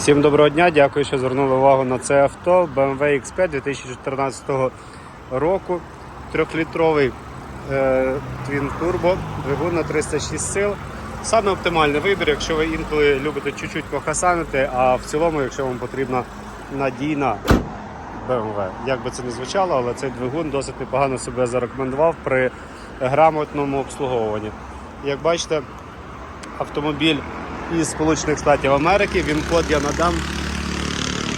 Всім доброго дня, дякую, що звернули увагу на це авто. BMW X5 2014 року. Трьохлітровий е, Twin Turbo, двигун на 306 сил. Саме оптимальний вибір, якщо ви інколи любите чуть-чуть похасанити, а в цілому, якщо вам потрібна надійна BMW. Як би це не звучало, але цей двигун досить непогано себе зарекомендував при грамотному обслуговуванні. Як бачите, автомобіль із Сполучених Штатів Америки. Він код я надам.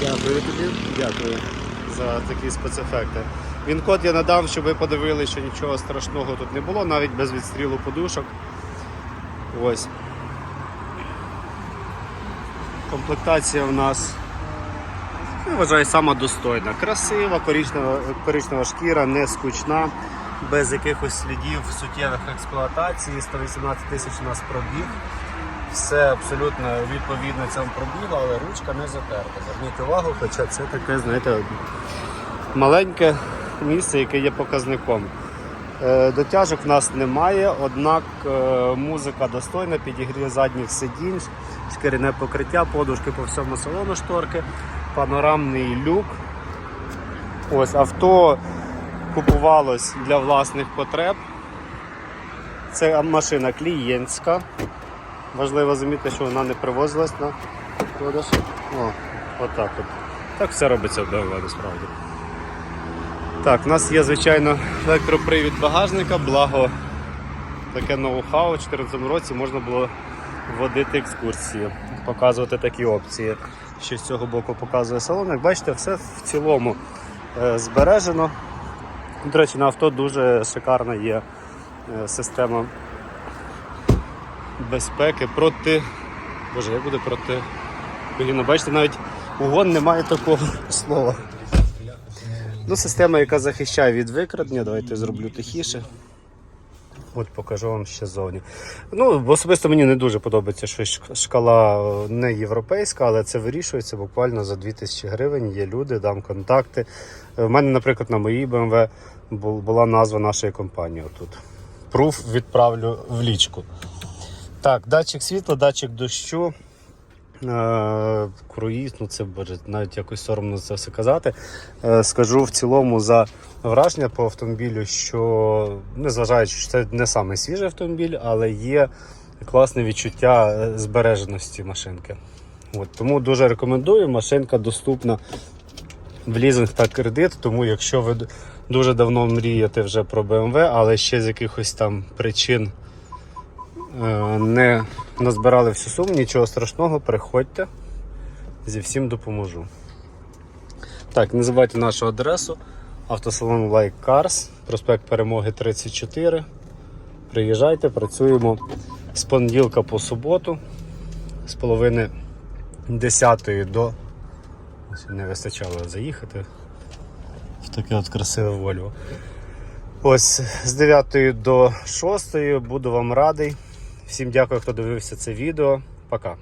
Дякую тобі. Дякую за такі спецефекти. Він код я надам, щоб ви подивилися, що нічого страшного тут не було, навіть без відстрілу подушок. Ось. Комплектація в нас, я вважаю, сама достойна. Красива, коричнева, коричнева шкіра, не скучна, без якихось слідів суттєвих експлуатації. 118 тисяч у нас пробіг. Все абсолютно відповідно цьому пробігу, але ручка не затерта. Зверніть увагу, хоча це таке, знаєте, маленьке місце, яке є показником. Е, Дотяжок в нас немає, однак е, музика достойна, підігрів задніх сидінь, шкіряне покриття, подушки по всьому салону шторки, панорамний люк. Ось авто купувалось для власних потреб. Це машина клієнтська. Важливо замітити, що вона не привозилась на продаж. О, отак от. Так все робиться в BMW насправді. Так, у нас є, звичайно, електропривід багажника, благо таке ноу-хау. У 2014 році можна було вводити екскурсії, показувати такі опції. Що з цього боку показує салон. Як бачите, все в цілому е, збережено. До речі, на авто дуже шикарна є е, система безпеки проти. Боже, як буде проти. коліна? Бачите, навіть угон немає такого слова. Ну, Система, яка захищає від викрадення, давайте зроблю тихіше. От покажу вам ще ззовні. Ну, особисто мені не дуже подобається, що шкала е, не європейська, але це вирішується буквально за 2000 гривень. Є люди, дам контакти. У мене, наприклад, на моїй BMW була назва нашої компанії. Отут. Пруф відправлю в лічку. Так, датчик світла, датчик дощу. Е, Круїз, ну це боже, навіть якось соромно це все казати. Е, Скажу в цілому за враження по автомобілю, що незважаючи, що це не самий свіжий автомобіль, але є класне відчуття е, збереженості машинки. От, тому дуже рекомендую. Машинка доступна в лізинг та кредит. Тому якщо ви дуже давно мрієте вже про BMW, але ще з якихось там причин не назбирали всю суму, нічого страшного, приходьте, зі всім допоможу. Так, не забувайте нашу адресу. Автосалон Like Cars, проспект Перемоги 34. Приїжджайте, працюємо з понеділка по суботу, з половини 10 до. Ось Не вистачало заїхати в таке от красиве Вольво. Ось з 9 до 6 буду вам радий. Всім дякую, хто дивився це відео. Пока.